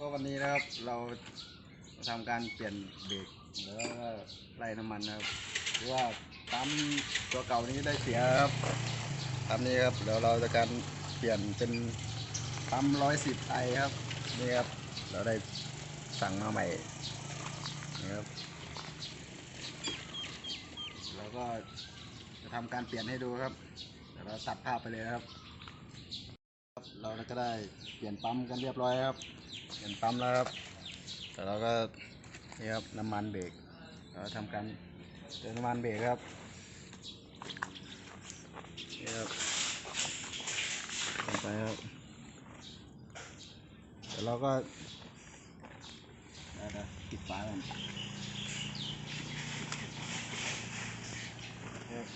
ก็วันนี้นะครับเราทำการเปลี่ยนเบรกแล้วก็ไล่น้ำมันนะครับหรือว่าปั๊มตัวเก่านี้ได้เสียครับปั๊มนี้ครับเดี๋ยวเราจะการเปลี่ยนเป็นปั๊มร้อยสิบไอครับนี่ครับเราได้สั่งมาใหม่นี่ครับเราก็จะทำการเปลี่ยนให้ดูครับเดี๋ยวเราตัดภาพไปเลยครับ เราก็ได้เปลี่ยนปั๊มกันเรียบร้อยครับ เปลี่ยนปั๊มแล้วครับ แต่เราก็นี่ครับน้ำมันเบรกเราทำการเติมน้ำมันเบรกครับนี่ครับลงไปครับเดี๋ยวเราก็เดี๋ยวนะปิดฝาก่อนครับ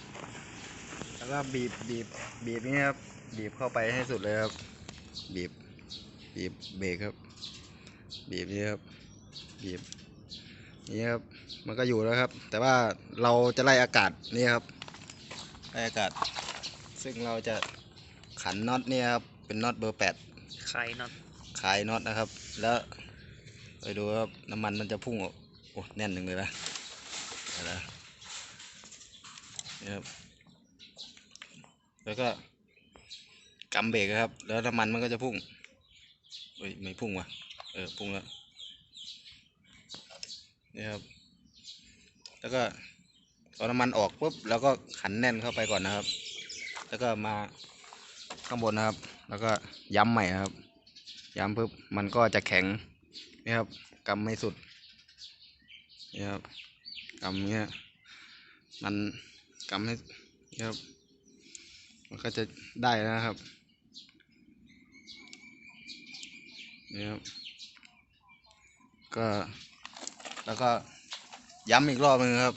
แล้วก็บีบบีบบีบนี่ครับบีบเข้าไปให้สุดเลยครับ บีบบีบเบรกครับ บีบนี่ครับบีบนี่ครับมันก็อยู่แล้วครับ แต่ว่าเราจะไล่อากาศนี่ครับไล่อากาศ ซึ่งเราจะขันน็อตเนี่ยครับเป็นน็อตเบอร์แปดไข่น็อตคลายน็อตนะครับ แล้วไปดูครับน้ำมันมันจะพุ่งออกโอ้แน่นหนึ่งเลยนะเดี๋ยวนะนี่ครับแล้วก็ กำเบรกครับ แล้วน้ำมันมันก็จะพุ่งเฮ้ยไม่พุ่งว่ะ เออพุ่งแล้วนี่ครับ แล้วก็เอาน้ำมันออกปุ๊บแล้วก็ขันแน่นเข้าไปก่อนนะครับ แล้วก็มาข้างบนนะครับ แล้วก็ย้ำใหม่ครับ ย้ำปุ๊บมันก็จะแข็งนี่ครับกำไม่สุดนี่ครับกำเงี้ยมันกำให้นี่ครับมันก็จะได้นะครับ นี่ครับก็แล้วก็ย้ำอีกรอบนึงครับ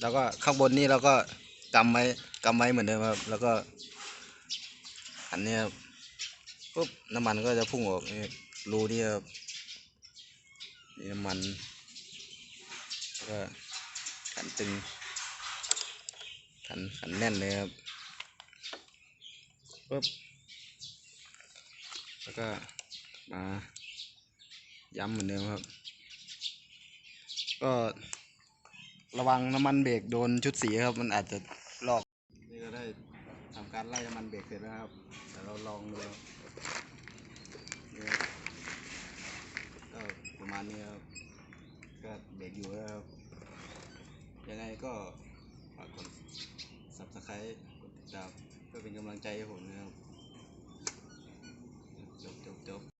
แล้วก็ข้างบนนี่เราก็กำไว้กำไว้เหมือนเดิมครับ แล้วก็ อันนี้ครับปุ๊บน้ำมันก็จะพุ่งออกนี่รูนี่ครับนี่น้ำมันแล้วก็ขันตึงขันขันแน่นเลยครับปุ๊บแล้วก็ มา ย้ำเหมือนเดิมครับ ก็ระวังน้ำมันเบรกโดนชุดสีครับ มันอาจจะลอก นี่ก็ได้ทำการไล่น้ำมันเบรกเสร็จแล้วครับเดี๋ยวเราลองดูก็ประมาณนี้ครับ ก็เบรกอยู่แล้วครับยังไงก็ฝากกด subscribe กดติดตามเพื่อเป็นกำลังใจให้ผมนะครับ จบจบจบ